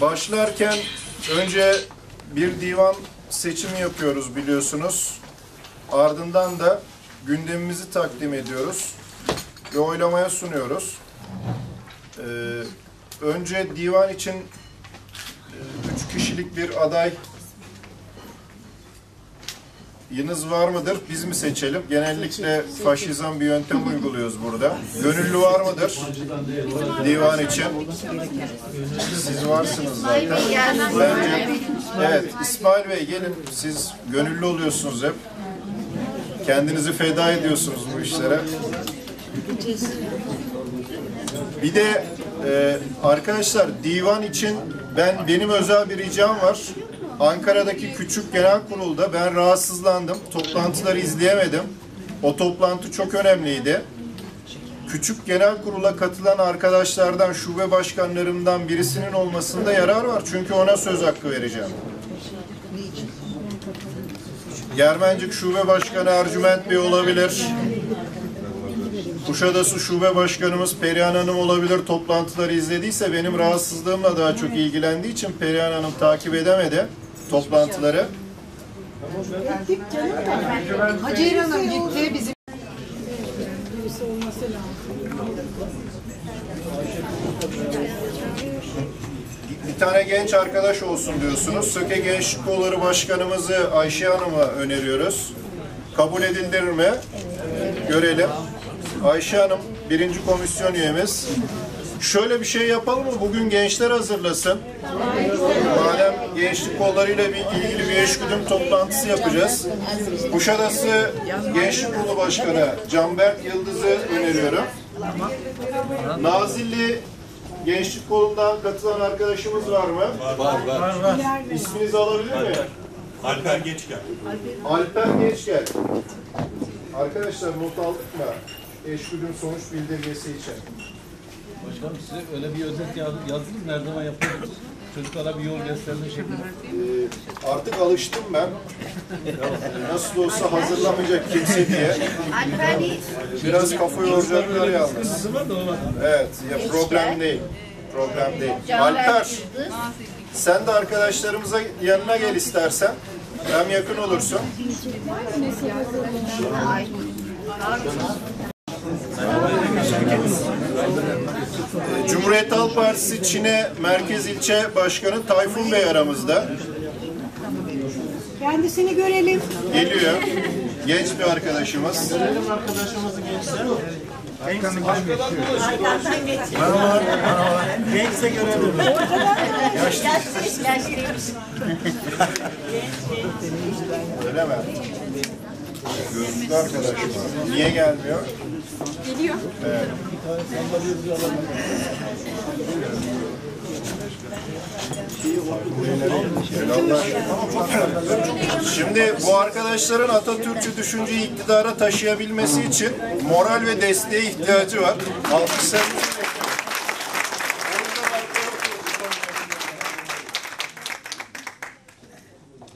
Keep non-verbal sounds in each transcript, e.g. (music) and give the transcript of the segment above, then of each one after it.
başlarken önce bir divan seçimi yapıyoruz biliyorsunuz. Ardından da gündemimizi takdim ediyoruz ve oylamaya sunuyoruz. Ee, önce divan için e, üç kişilik bir aday Yınız var mıdır? Biz mi seçelim? Genellikle faşizan bir yöntem uyguluyoruz burada. Gönüllü var mıdır? Divan için. Siz varsınız zaten. Bence, evet, İsmail Bey gelin. Siz gönüllü oluyorsunuz hep. Kendinizi feda ediyorsunuz bu işlere. Bir de e, arkadaşlar divan için ben benim özel bir ricam var. Ankara'daki küçük genel kurulda ben rahatsızlandım. Toplantıları izleyemedim. O toplantı çok önemliydi. Küçük genel kurula katılan arkadaşlardan, şube başkanlarımdan birisinin olmasında yarar var. Çünkü ona söz hakkı vereceğim. Germencik Şube Başkanı Ercüment Bey olabilir. Kuşadası Şube Başkanımız Perihan Hanım olabilir. Toplantıları izlediyse benim rahatsızlığımla daha çok ilgilendiği için Perihan Hanım takip edemedi toplantıları. Hacer Hanım gitti bizim. Bir tane genç arkadaş olsun diyorsunuz. Söke Gençlik Kolları Başkanımızı Ayşe Hanım'a öneriyoruz. Kabul edilir mi? Görelim. Ayşe Hanım birinci komisyon üyemiz. Şöyle bir şey yapalım mı? Bugün gençler hazırlasın. Madem gençlik kollarıyla bir ilgili bir eşgüdüm toplantısı yapacağız. Kuşadası Gençlik Kolu Başkanı Canberk Yıldız'ı öneriyorum. Nazilli Gençlik Kolu'ndan katılan arkadaşımız var mı? Var var. İsminizi alabilir miyim? Alper Geçken. Alper Gençgel. Arkadaşlar not aldık mı? Eşgüdüm sonuç bildirgesi için. Başkanım size öyle bir özet. Yazdınız mı? Her zaman yapıyoruz. Çocuklara bir yol gösterme şeklinde. Ee, artık alıştım ben. (laughs) Nasıl olsa hazırlamayacak kimse diye. Biraz kafa yoracaklar yalnız. Var var. Evet, ya problem değil. Problem değil. Alper, sen de arkadaşlarımıza yanına gel istersen. Hem yakın olursun. Ee, Cumhuriyet Halk Partisi Çin'e Merkez İlçe Başkanı Tayfun Bey aramızda. Kendisini görelim. Geliyor. Genç bir arkadaşımız. Gençse görelim. Öyle mi? Gözlü arkadaşım. Niye gelmiyor? Geliyor. Evet. Şimdi bu arkadaşların Atatürkçü düşünceyi iktidara taşıyabilmesi için moral ve desteğe ihtiyacı var. Alkışlarınızı bekliyorum.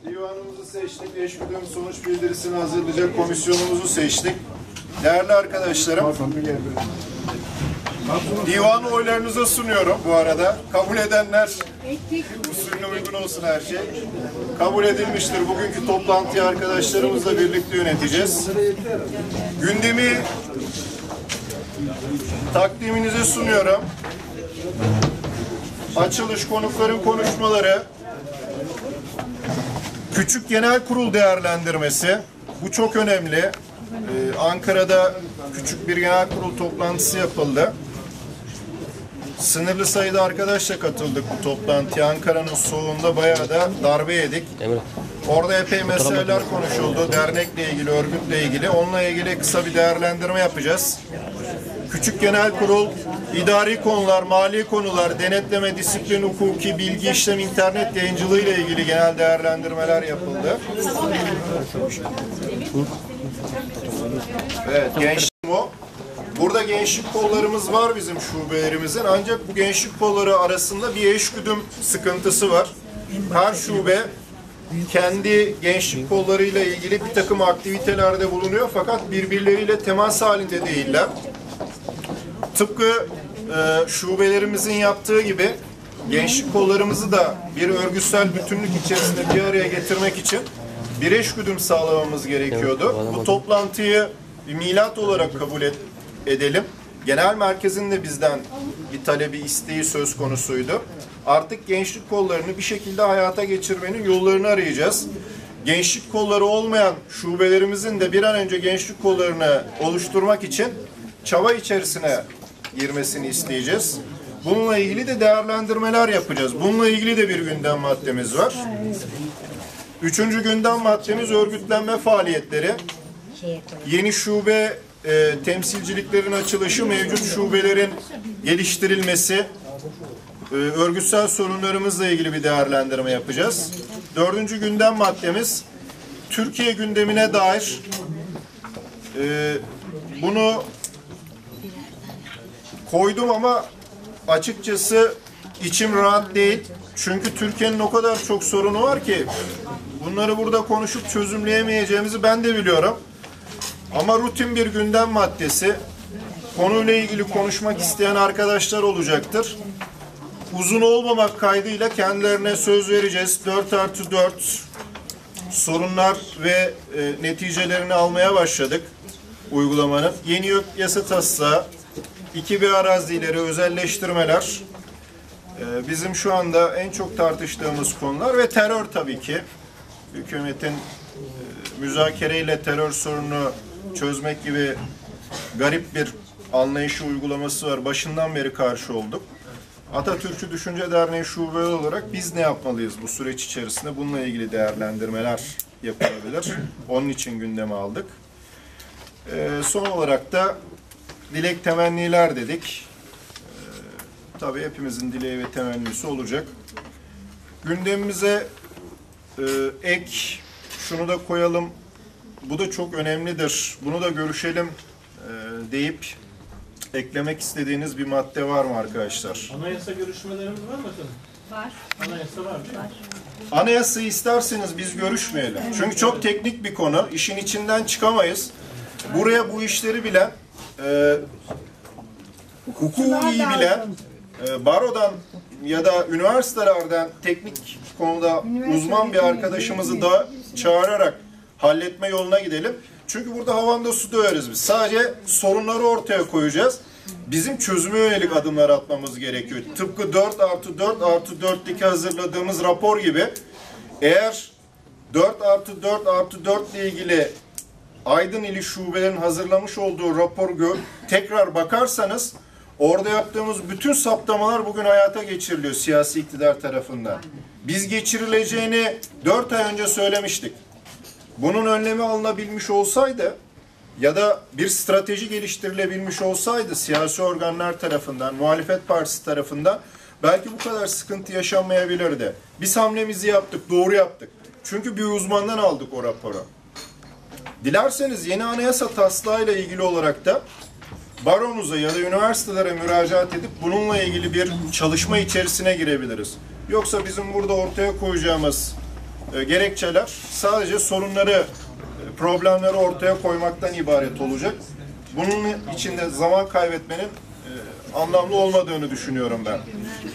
Divanımızı seçtik. Eşgüdüm bildirisini hazırlayacak komisyonumuzu seçtik. Değerli arkadaşlarım, divan oylarınıza sunuyorum bu arada. Kabul edenler usulüne uygun olsun her şey. Kabul edilmiştir. Bugünkü toplantıyı arkadaşlarımızla birlikte yöneteceğiz. Gündemi takdiminize sunuyorum. Açılış konukların konuşmaları, Küçük Genel Kurul değerlendirmesi. Bu çok önemli. Ee, Ankara'da küçük bir genel kurul toplantısı yapıldı. Sınırlı sayıda arkadaşla katıldık bu toplantıya. Ankara'nın soğuğunda bayağı da darbe yedik. Orada epey meseleler konuşuldu. Dernekle ilgili, örgütle ilgili. Onunla ilgili kısa bir değerlendirme yapacağız. Küçük Genel Kurul, idari konular, mali konular, denetleme, disiplin, hukuki, bilgi işlem, internet yayıncılığı ile ilgili genel değerlendirmeler yapıldı. Evet, gençlik o. Burada gençlik kollarımız var bizim şubelerimizin. Ancak bu gençlik kolları arasında bir eşgüdüm sıkıntısı var. Her şube kendi gençlik kollarıyla ilgili bir takım aktivitelerde bulunuyor fakat birbirleriyle temas halinde değiller. Tıpkı e, şubelerimizin yaptığı gibi gençlik kollarımızı da bir örgütsel bütünlük içerisinde bir araya getirmek için bir eşgüdüm sağlamamız gerekiyordu. Bu toplantıyı bir milat olarak kabul et- edelim. Genel merkezin de bizden bir talebi, isteği söz konusuydu. Artık gençlik kollarını bir şekilde hayata geçirmenin yollarını arayacağız. Gençlik kolları olmayan şubelerimizin de bir an önce gençlik kollarını oluşturmak için çaba içerisine girmesini isteyeceğiz. Bununla ilgili de değerlendirmeler yapacağız. Bununla ilgili de bir gündem maddemiz var. Üçüncü gündem maddemiz örgütlenme faaliyetleri. Yeni şube e, temsilciliklerin açılışı, mevcut şubelerin geliştirilmesi, e, örgütsel sorunlarımızla ilgili bir değerlendirme yapacağız. Dördüncü gündem maddemiz Türkiye gündemine dair e, bunu koydum ama açıkçası içim rahat değil. Çünkü Türkiye'nin o kadar çok sorunu var ki bunları burada konuşup çözümleyemeyeceğimizi ben de biliyorum. Ama rutin bir gündem maddesi. Konuyla ilgili konuşmak isteyen arkadaşlar olacaktır. Uzun olmamak kaydıyla kendilerine söz vereceğiz. 4 artı 4 sorunlar ve e, neticelerini almaya başladık uygulamanın. Yeni yasa taslağı, 2B arazileri, özelleştirmeler, e, bizim şu anda en çok tartıştığımız konular ve terör tabii ki. Hükümetin e, müzakereyle terör sorununu çözmek gibi garip bir anlayışı uygulaması var. Başından beri karşı olduk. Atatürkçü Düşünce Derneği şube olarak biz ne yapmalıyız bu süreç içerisinde? Bununla ilgili değerlendirmeler yapılabilir. Onun için gündeme aldık. Ee, son olarak da dilek temenniler dedik. Ee, tabii hepimizin dileği ve temennisi olacak. Gündemimize e, ek şunu da koyalım. Bu da çok önemlidir. Bunu da görüşelim e, deyip eklemek istediğiniz bir madde var mı arkadaşlar? Anayasa görüşmelerimiz var mı efendim? Var. Anayasa var değil mi? Anayasayı isterseniz biz görüşmeyelim. Çünkü çok teknik bir konu. İşin içinden çıkamayız. Buraya bu işleri bilen, e, hukuku iyi bilen, e, barodan ya da üniversitelerden teknik konuda uzman bir arkadaşımızı da çağırarak halletme yoluna gidelim. Çünkü burada havanda su döveriz biz. Sadece sorunları ortaya koyacağız. Bizim çözüme yönelik adımlar atmamız gerekiyor. Tıpkı 4 artı 4 artı 4'teki hazırladığımız rapor gibi eğer 4 artı 4 artı 4 ile ilgili Aydın ili şubelerin hazırlamış olduğu rapor gö- tekrar bakarsanız orada yaptığımız bütün saptamalar bugün hayata geçiriliyor siyasi iktidar tarafından. Biz geçirileceğini 4 ay önce söylemiştik. Bunun önlemi alınabilmiş olsaydı ya da bir strateji geliştirilebilmiş olsaydı siyasi organlar tarafından, muhalefet partisi tarafından belki bu kadar sıkıntı yaşanmayabilirdi. Biz hamlemizi yaptık, doğru yaptık. Çünkü bir uzmandan aldık o raporu. Dilerseniz yeni anayasa taslağıyla ilgili olarak da baronuza ya da üniversitelere müracaat edip bununla ilgili bir çalışma içerisine girebiliriz. Yoksa bizim burada ortaya koyacağımız e, gerekçeler sadece sorunları, e, problemleri ortaya koymaktan ibaret olacak. Bunun içinde zaman kaybetmenin e, anlamlı olmadığını düşünüyorum ben.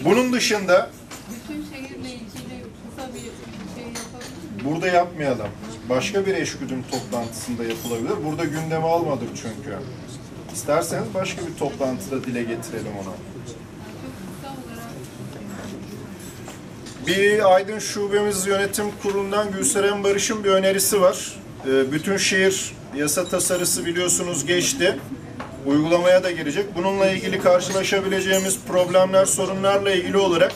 Bunun dışında Bütün şehirle ilgili kısa bir şey yapabilir burada yapmayalım. Başka bir eşgüdüm toplantısında yapılabilir. Burada gündeme almadık çünkü. İsterseniz başka bir toplantıda dile getirelim onu. Bir Aydın Şubemiz Yönetim Kurulu'ndan Gülseren Barış'ın bir önerisi var. Ee, Bütün şehir yasa tasarısı biliyorsunuz geçti. Uygulamaya da girecek. Bununla ilgili karşılaşabileceğimiz problemler, sorunlarla ilgili olarak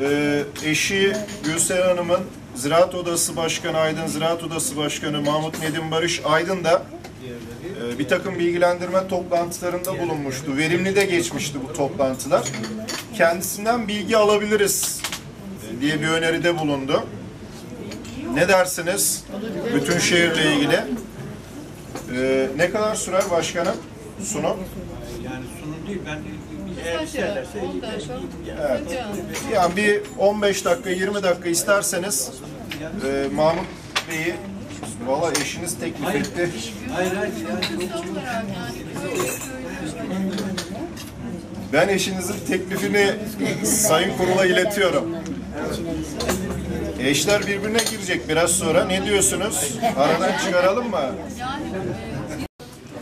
e, eşi Gülseren Hanım'ın Ziraat Odası Başkanı Aydın Ziraat Odası Başkanı Mahmut Nedim Barış Aydın da e, bir takım bilgilendirme toplantılarında bulunmuştu. Verimli de geçmişti bu toplantılar. Kendisinden bilgi alabiliriz e, diye bir öneride bulundu. Ne dersiniz? Bütün şehirle ilgili. E, ne kadar sürer başkanım sunum? Yani sunum değil ben eğer kısaca isterlerse 10 dakika Evet. kısaca Yani bir 15 dakika 20 dakika isterseniz e, Mahmut Bey'i valla eşiniz teklif etti. Ben eşinizin teklifini Sayın Kurul'a iletiyorum. Eşler birbirine girecek biraz sonra. Ne diyorsunuz? Aradan çıkaralım mı? Yani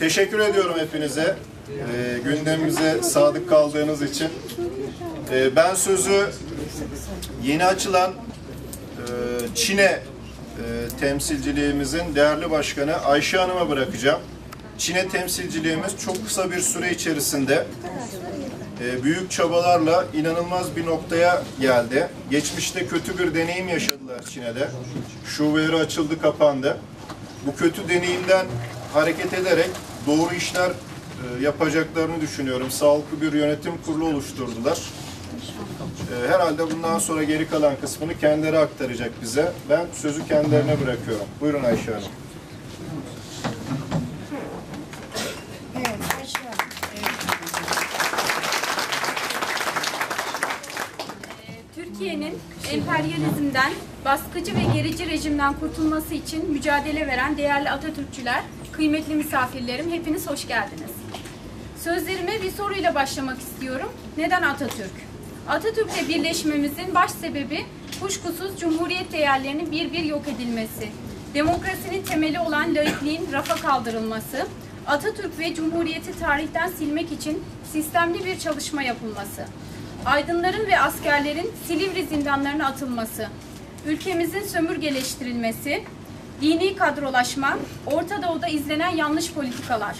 Teşekkür ediyorum hepinize. Ee, gündemimize sadık kaldığınız için. Ee, ben sözü yeni açılan e, Çin'e e, temsilciliğimizin değerli başkanı Ayşe Hanım'a bırakacağım. Çin'e temsilciliğimiz çok kısa bir süre içerisinde e, büyük çabalarla inanılmaz bir noktaya geldi. Geçmişte kötü bir deneyim yaşadılar Çin'de. Şubeleri açıldı, kapandı. Bu kötü deneyimden hareket ederek doğru işler e, yapacaklarını düşünüyorum. Sağlıklı bir yönetim kurulu oluşturdular. E, Herhalde bundan sonra geri kalan kısmını kendileri aktaracak bize. Ben sözü kendilerine bırakıyorum. Buyurun Ayşe Hanım. Türkiye'nin emperyalizmden, baskıcı ve gerici rejimden kurtulması için mücadele veren değerli Atatürkçüler, kıymetli misafirlerim hepiniz hoş geldiniz. Sözlerime bir soruyla başlamak istiyorum. Neden Atatürk? Atatürk'le birleşmemizin baş sebebi kuşkusuz Cumhuriyet değerlerinin bir bir yok edilmesi, demokrasinin temeli olan laikliğin rafa kaldırılması, Atatürk ve Cumhuriyeti tarihten silmek için sistemli bir çalışma yapılması, aydınların ve askerlerin Silivri zindanlarına atılması, ülkemizin sömürgeleştirilmesi, dini kadrolaşma, Orta Doğu'da izlenen yanlış politikalar,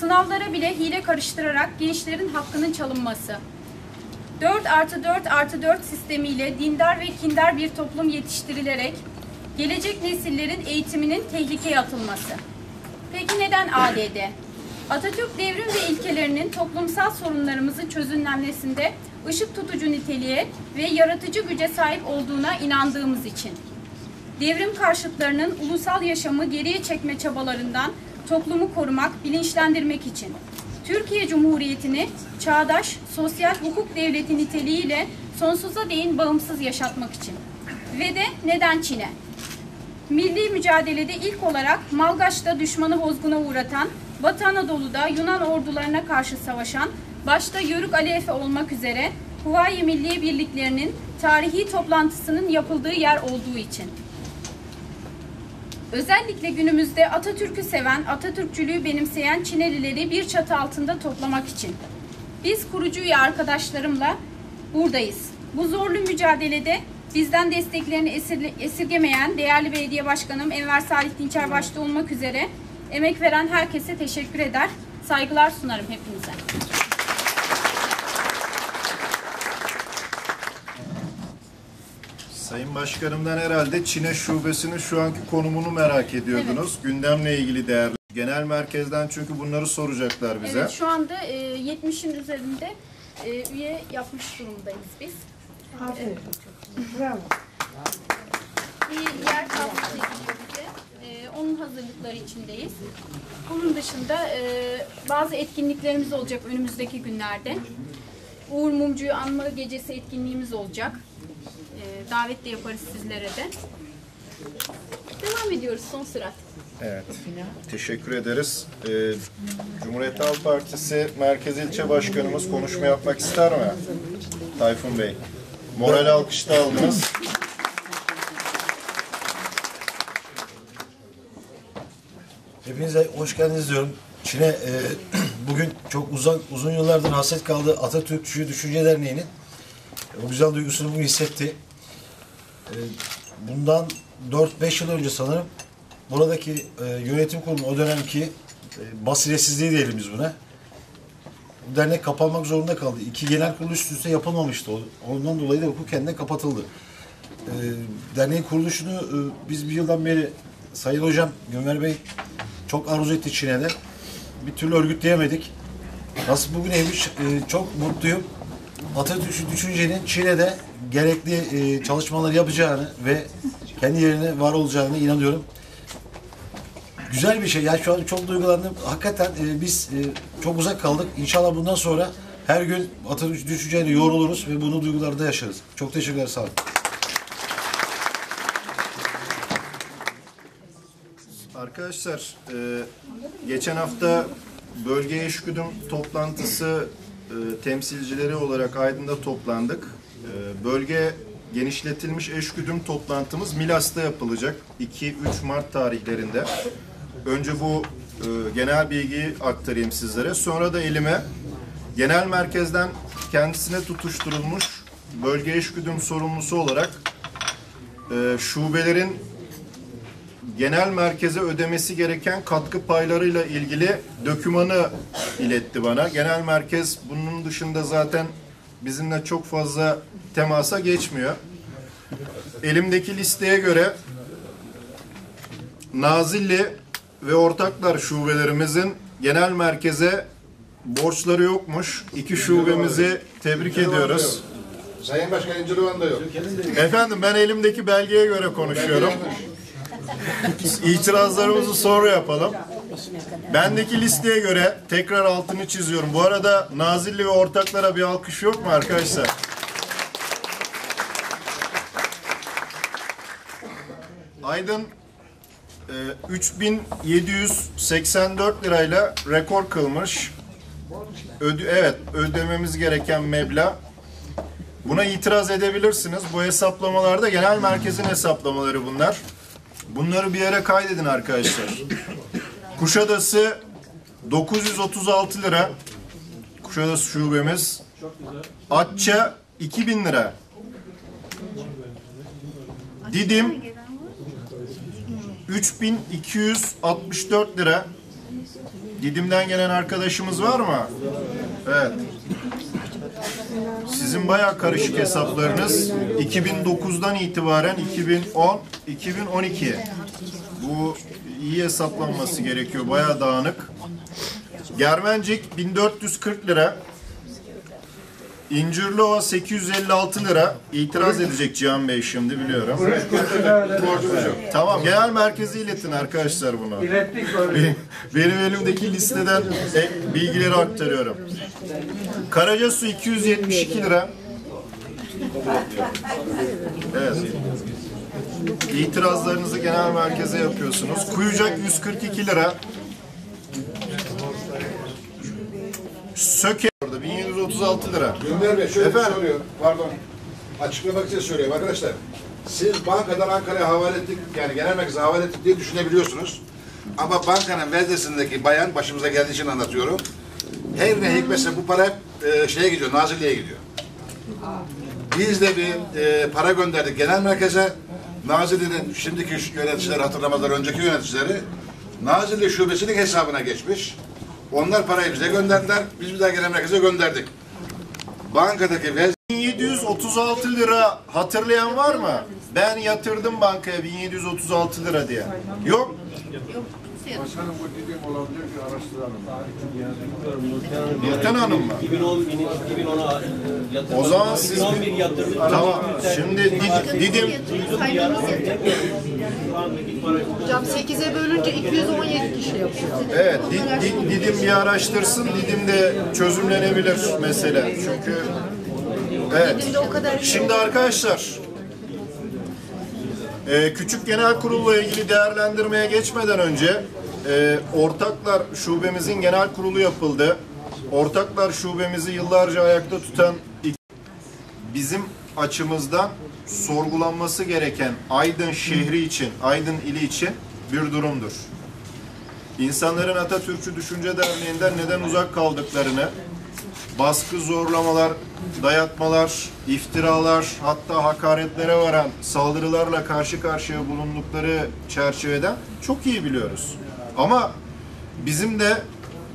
sınavlara bile hile karıştırarak gençlerin hakkının çalınması, 4 artı 4 artı 4 sistemiyle dindar ve kindar bir toplum yetiştirilerek gelecek nesillerin eğitiminin tehlikeye atılması. Peki neden ADD? Atatürk devrim ve ilkelerinin toplumsal sorunlarımızın çözümlenmesinde ışık tutucu niteliğe ve yaratıcı güce sahip olduğuna inandığımız için. Devrim karşıtlarının ulusal yaşamı geriye çekme çabalarından toplumu korumak, bilinçlendirmek için. Türkiye Cumhuriyeti'ni çağdaş, sosyal hukuk devleti niteliğiyle sonsuza değin bağımsız yaşatmak için. Ve de neden Çin'e? Milli mücadelede ilk olarak Malgaç'ta düşmanı bozguna uğratan, Batı Anadolu'da Yunan ordularına karşı savaşan, başta Yörük Ali Efe olmak üzere Huvayi Milli Birliklerinin tarihi toplantısının yapıldığı yer olduğu için. Özellikle günümüzde Atatürk'ü seven, Atatürkçülüğü benimseyen Çinelileri bir çatı altında toplamak için. Biz kurucu üye arkadaşlarımla buradayız. Bu zorlu mücadelede bizden desteklerini esirgemeyen değerli belediye başkanım Enver Salih Dinçer başta olmak üzere emek veren herkese teşekkür eder. Saygılar sunarım hepinize. Sayın Başkanımdan herhalde Çin'e şubesinin şu anki konumunu merak ediyordunuz. Gündemle ilgili değerli. Genel merkezden çünkü bunları soracaklar bize. Evet şu anda e, 70'in üzerinde e, üye yapmış durumdayız biz. Aferin. Bravo. bir yer bize. Ee, onun hazırlıkları içindeyiz. Bunun dışında e, bazı etkinliklerimiz olacak önümüzdeki günlerde. Uğur Mumcu'yu anma gecesi etkinliğimiz olacak. Ee, davet de yaparız sizlere de. Devam ediyoruz son sürat. Evet. Teşekkür ederiz. Ee, Cumhuriyet Halk Partisi Merkez İlçe Başkanımız konuşma yapmak ister mi? Tayfun Bey. Moral alkışta aldınız. Hepinize hoş geldiniz diyorum. Çin'e e, (clears throat) bugün çok uzun uzun yıllardır hasret kaldığı Atatürkçü Düşünce Derneği'nin o güzel duygusunu bugün hissetti. E, bundan 4-5 yıl önce sanırım buradaki e, yönetim kurulu o dönemki e, basiretsizliği diyelim biz buna. Bu dernek kapanmak zorunda kaldı. İki genel kurulu üst üste yapılmamıştı. Ondan dolayı da hukuken de kapatıldı. E, derneğin kuruluşunu e, biz bir yıldan beri Sayın Hocam, Gömer Bey çok arzu etti Çin'e de. Bir türlü örgütleyemedik. Nasıl bugün evmiş çok mutluyum. Atatürkçü düşüncenin Çin'de gerekli e, çalışmalar yapacağını ve kendi yerine var olacağını inanıyorum. Güzel bir şey. Ya şu an çok duygulandım. Hakikaten e, biz e, çok uzak kaldık. İnşallah bundan sonra her gün Atatürkçü düşünceyle yoğruluruz ve bunu duygularda yaşarız. Çok teşekkürler. Sağ olun. Arkadaşlar, e, geçen hafta bölge eşgüdüm toplantısı e, temsilcileri olarak Aydın'da toplandık. E, bölge genişletilmiş eşgüdüm toplantımız Milas'ta yapılacak 2-3 Mart tarihlerinde. Önce bu e, genel bilgiyi aktarayım sizlere. Sonra da elime genel merkezden kendisine tutuşturulmuş bölge eşgüdüm sorumlusu olarak e, şubelerin genel merkeze ödemesi gereken katkı paylarıyla ilgili dokümanı iletti bana. Genel merkez bunun dışında zaten bizimle çok fazla temasa geçmiyor. Elimdeki listeye göre Nazilli ve ortaklar şubelerimizin genel merkeze borçları yokmuş. İki şubemizi tebrik ediyoruz. Sayın Başkan İncirvan da yok. Efendim ben elimdeki belgeye göre konuşuyorum. İtirazlarımızı sonra yapalım. Bendeki listeye göre tekrar altını çiziyorum. Bu arada Nazilli ve ortaklara bir alkış yok mu arkadaşlar? Aydın e, 3784 lirayla rekor kılmış. Ödü, evet ödememiz gereken meblağ Buna itiraz edebilirsiniz. Bu hesaplamalarda genel merkezin hesaplamaları bunlar. Bunları bir yere kaydedin arkadaşlar. Kuşadası 936 lira. Kuşadası şubemiz. Atça 2000 lira. Didim 3264 lira. Didim'den gelen arkadaşımız var mı? Evet. Sizin bayağı karışık hesaplarınız 2009'dan itibaren 2010, 2012. Bu iyi hesaplanması gerekiyor. Bayağı dağınık. Germencik 1440 lira. İncirlova 856 lira. İtiraz edecek Cihan Bey şimdi biliyorum. Tamam genel merkezi iletin arkadaşlar bunu. Benim, benim elimdeki listeden e, bilgileri aktarıyorum. Karacasu 272 lira. Evet. İtirazlarınızı genel merkeze yapıyorsunuz. Kuyucak 142 lira. Söke orada 1736 lira. Ömer Bey şöyle Efendim? bir soruyor. Pardon. Açıklamak için söylüyorum arkadaşlar. Siz bankadan Ankara'ya havale ettik, yani genel merkeze havale ettik diye düşünebiliyorsunuz. Ama bankanın vezdesindeki bayan, başımıza geldiği için anlatıyorum. Her ne hikmetse bu para hep e, şeye gidiyor, Nazilli'ye gidiyor. Biz de bir e, para gönderdik genel merkeze. Nazilli'nin şimdiki yöneticileri hatırlamazlar, önceki yöneticileri Nazilli şubesinin hesabına geçmiş. Onlar parayı bize gönderdiler, biz bir daha genel merkeze gönderdik. Bankadaki vez 1736 lira hatırlayan var mı? Ben yatırdım bankaya 1736 lira diye. Yok. Başkanım bu dediğim olabilir ki araştıralım. Nurten Hanım mı? 2010 2010'a yatırım. O zaman siz- 2011 yatırdık. Tamam. Şimdi Did- Didim Hocam 8'e bölünce 217 kişi yapıyor. evet Di- Di- Didim bir araştırsın. Didim de çözümlenebilir mesele. Çünkü evet. Şimdi o kadar Şimdi arkadaşlar e, küçük genel kurulla ilgili değerlendirmeye geçmeden önce e, ortaklar şubemizin genel kurulu yapıldı. Ortaklar şubemizi yıllarca ayakta tutan bizim açımızdan sorgulanması gereken Aydın şehri için, Aydın ili için bir durumdur. İnsanların Atatürkçü Düşünce Derneği'nden neden uzak kaldıklarını, baskı, zorlamalar, dayatmalar, iftiralar, hatta hakaretlere varan saldırılarla karşı karşıya bulundukları çerçeveden çok iyi biliyoruz. Ama bizim de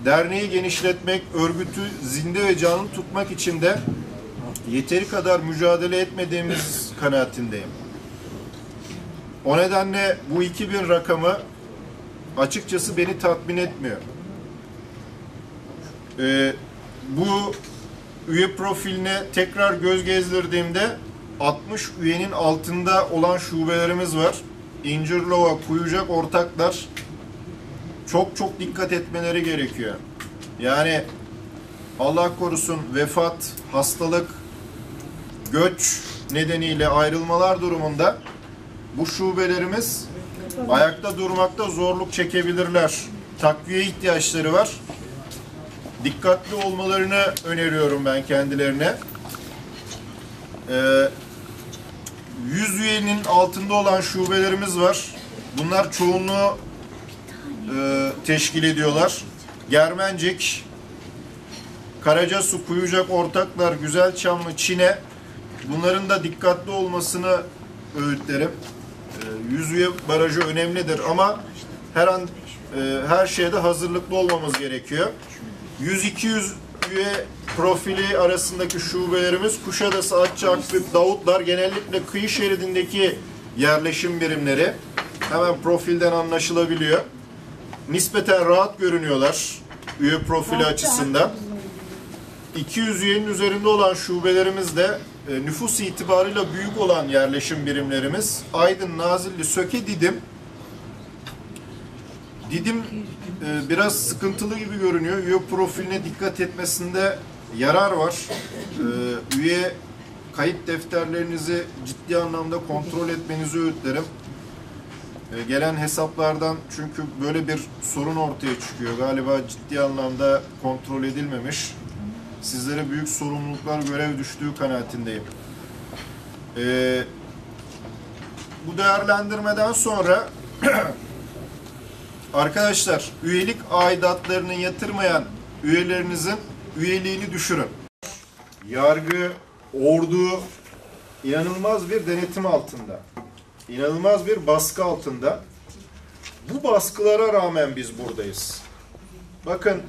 derneği genişletmek, örgütü zinde ve canlı tutmak için de yeteri kadar mücadele etmediğimiz kanaatindeyim. O nedenle bu 2000 rakamı açıkçası beni tatmin etmiyor. Ee, bu üye profiline tekrar göz gezdirdiğimde 60 üyenin altında olan şubelerimiz var. İncirlova, Kuyucak ortaklar çok çok dikkat etmeleri gerekiyor. Yani Allah korusun vefat, hastalık, göç nedeniyle ayrılmalar durumunda bu şubelerimiz ayakta durmakta zorluk çekebilirler. Takviye ihtiyaçları var. dikkatli olmalarını öneriyorum ben kendilerine. Ee, 100 üyenin altında olan şubelerimiz var. Bunlar çoğunluğu e, teşkil ediyorlar. Germencik, Karacasu, Kuyucak, Ortaklar, Güzelçamlı, Çine bunların da dikkatli olmasını öğütlerim. E, 100 üye barajı önemlidir ama her an e, her şeyde hazırlıklı olmamız gerekiyor. 100-200 üye profili arasındaki şubelerimiz Kuşadası, Akçaakkurt, Davutlar genellikle kıyı şeridindeki yerleşim birimleri. Hemen profilden anlaşılabiliyor. Nispeten rahat görünüyorlar üye profili açısından. 200 üyenin üzerinde olan şubelerimiz de e, nüfus itibarıyla büyük olan yerleşim birimlerimiz Aydın, Nazilli, Söke, Didim. Didim e, biraz sıkıntılı gibi görünüyor. Üye profiline dikkat etmesinde yarar var. E, Üye kayıt defterlerinizi ciddi anlamda kontrol etmenizi öğütlerim. E, Gelen hesaplardan çünkü böyle bir sorun ortaya çıkıyor. Galiba ciddi anlamda kontrol edilmemiş. Sizlere büyük sorumluluklar, görev düştüğü kanaatindeyim. E, bu değerlendirmeden sonra (clears throat) arkadaşlar üyelik aidatlarını yatırmayan üyelerinizin üyeliğini düşürün. Yargı, ordu inanılmaz bir denetim altında. İnanılmaz bir baskı altında. Bu baskılara rağmen biz buradayız. Bakın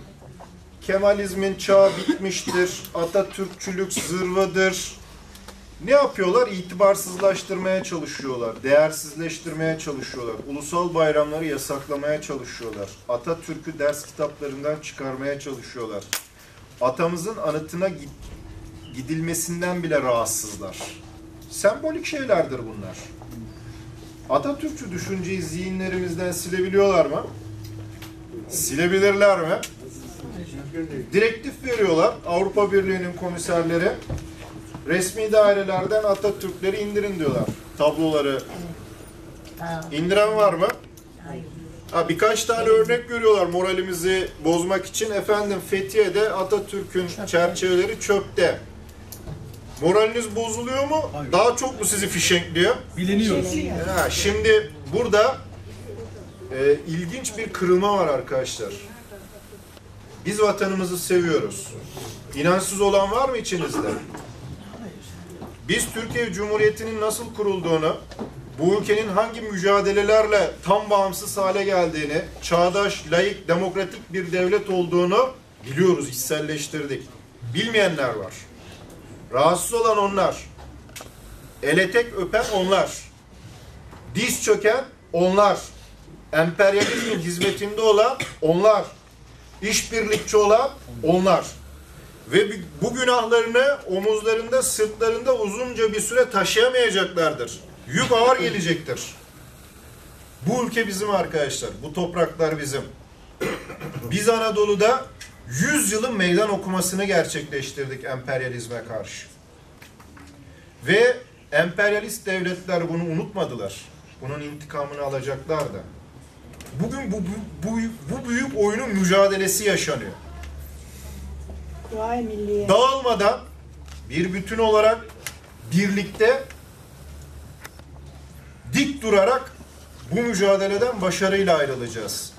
Kemalizmin çağı bitmiştir. Atatürkçülük zırvadır. Ne yapıyorlar? İtibarsızlaştırmaya çalışıyorlar. Değersizleştirmeye çalışıyorlar. Ulusal bayramları yasaklamaya çalışıyorlar. Atatürk'ü ders kitaplarından çıkarmaya çalışıyorlar. Atamızın anıtına gidilmesinden bile rahatsızlar. Sembolik şeylerdir bunlar. Atatürkçü düşünceyi zihinlerimizden silebiliyorlar mı? Silebilirler mi? Direktif veriyorlar Avrupa Birliği'nin komiserleri. Resmi dairelerden Atatürkleri indirin diyorlar. Tabloları. İndiren var mı? Ha, birkaç tane örnek görüyorlar moralimizi bozmak için. Efendim Fethiye'de Atatürk'ün çerçeveleri çöpte. Moraliniz bozuluyor mu? Daha çok mu sizi fişekliyor? Biliniyor. Ha, şimdi burada e, ilginç bir kırılma var arkadaşlar. Biz vatanımızı seviyoruz. İnançsız olan var mı içinizde? Biz Türkiye Cumhuriyeti'nin nasıl kurulduğunu, bu ülkenin hangi mücadelelerle tam bağımsız hale geldiğini, çağdaş, layık, demokratik bir devlet olduğunu biliyoruz, içselleştirdik. Bilmeyenler var. Rahatsız olan onlar. Ele tek öpen onlar. Diz çöken onlar. Emperyalizmin hizmetinde olan onlar. İşbirlikçi olan onlar. Ve bu günahlarını omuzlarında, sırtlarında uzunca bir süre taşıyamayacaklardır. Yük ağır gelecektir. Bu ülke bizim arkadaşlar. Bu topraklar bizim. Biz Anadolu'da 100 yılın meydan okumasını gerçekleştirdik emperyalizme karşı. Ve emperyalist devletler bunu unutmadılar. Bunun intikamını alacaklar da. Bugün bu, bu, bu, bu büyük oyunun mücadelesi yaşanıyor. Duay milliye. Dağılmadan bir bütün olarak birlikte dik durarak bu mücadeleden başarıyla ayrılacağız.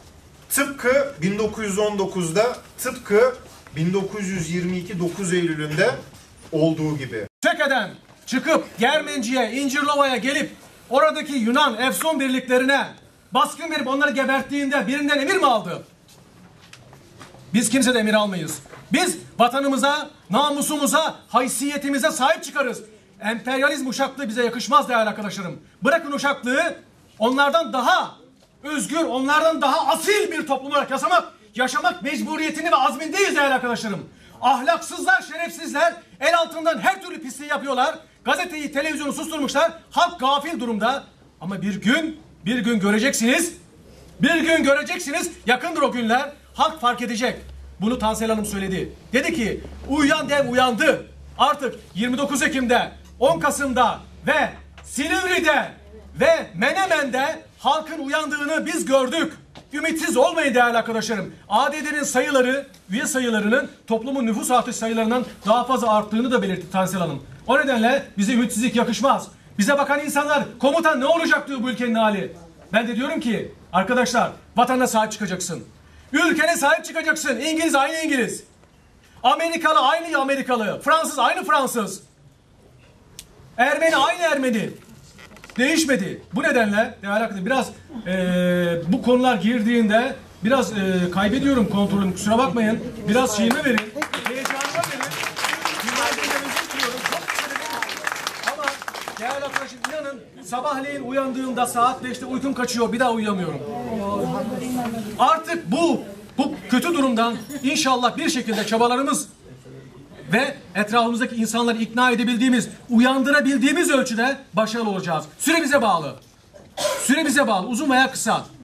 Tıpkı 1919'da, tıpkı 1922 9 Eylül'ünde olduğu gibi. Çeke'den çıkıp Germenci'ye, İncirlova'ya gelip oradaki Yunan Efson birliklerine baskın verip onları geberttiğinde birinden emir mi aldı? Biz kimse de emir almayız. Biz vatanımıza, namusumuza, haysiyetimize sahip çıkarız. Emperyalizm uşaklığı bize yakışmaz değerli arkadaşlarım. Bırakın uşaklığı onlardan daha özgür, onlardan daha asil bir toplum olarak yaşamak, yaşamak mecburiyetini ve azmindeyiz değerli arkadaşlarım. Ahlaksızlar, şerefsizler el altından her türlü pisliği yapıyorlar. Gazeteyi, televizyonu susturmuşlar. Halk gafil durumda. Ama bir gün, bir gün göreceksiniz. Bir gün göreceksiniz. Yakındır o günler. Halk fark edecek. Bunu Tansel Hanım söyledi. Dedi ki uyuyan dev uyandı. Artık 29 Ekim'de, 10 Kasım'da ve Silivri'de ve Menemen'de halkın uyandığını biz gördük. Ümitsiz olmayın değerli arkadaşlarım. ADD'nin sayıları, üye sayılarının toplumun nüfus artış sayılarından daha fazla arttığını da belirtti Tansel Hanım. O nedenle bize ümitsizlik yakışmaz. Bize bakan insanlar komutan ne olacak diyor bu ülkenin hali. Ben de diyorum ki arkadaşlar vatana sahip çıkacaksın. Ülkene sahip çıkacaksın. İngiliz aynı İngiliz. Amerikalı aynı Amerikalı. Fransız aynı Fransız. Ermeni aynı Ermeni. Değişmedi. Bu nedenle değerli arkadaşlar biraz eee, bu konular girdiğinde biraz eee, kaybediyorum kontrolümü kusura bakmayın. Biraz şeyime verin. Heyecanıma verin. Ama değerli arkadaşım inanın sabahleyin uyandığımda saat 5'te uykum kaçıyor. Bir daha uyuyamıyorum. Artık bu bu kötü durumdan inşallah bir şekilde çabalarımız ve etrafımızdaki insanları ikna edebildiğimiz, uyandırabildiğimiz ölçüde başarılı olacağız. Süre bize bağlı. Süre bize bağlı. Uzun veya kısa.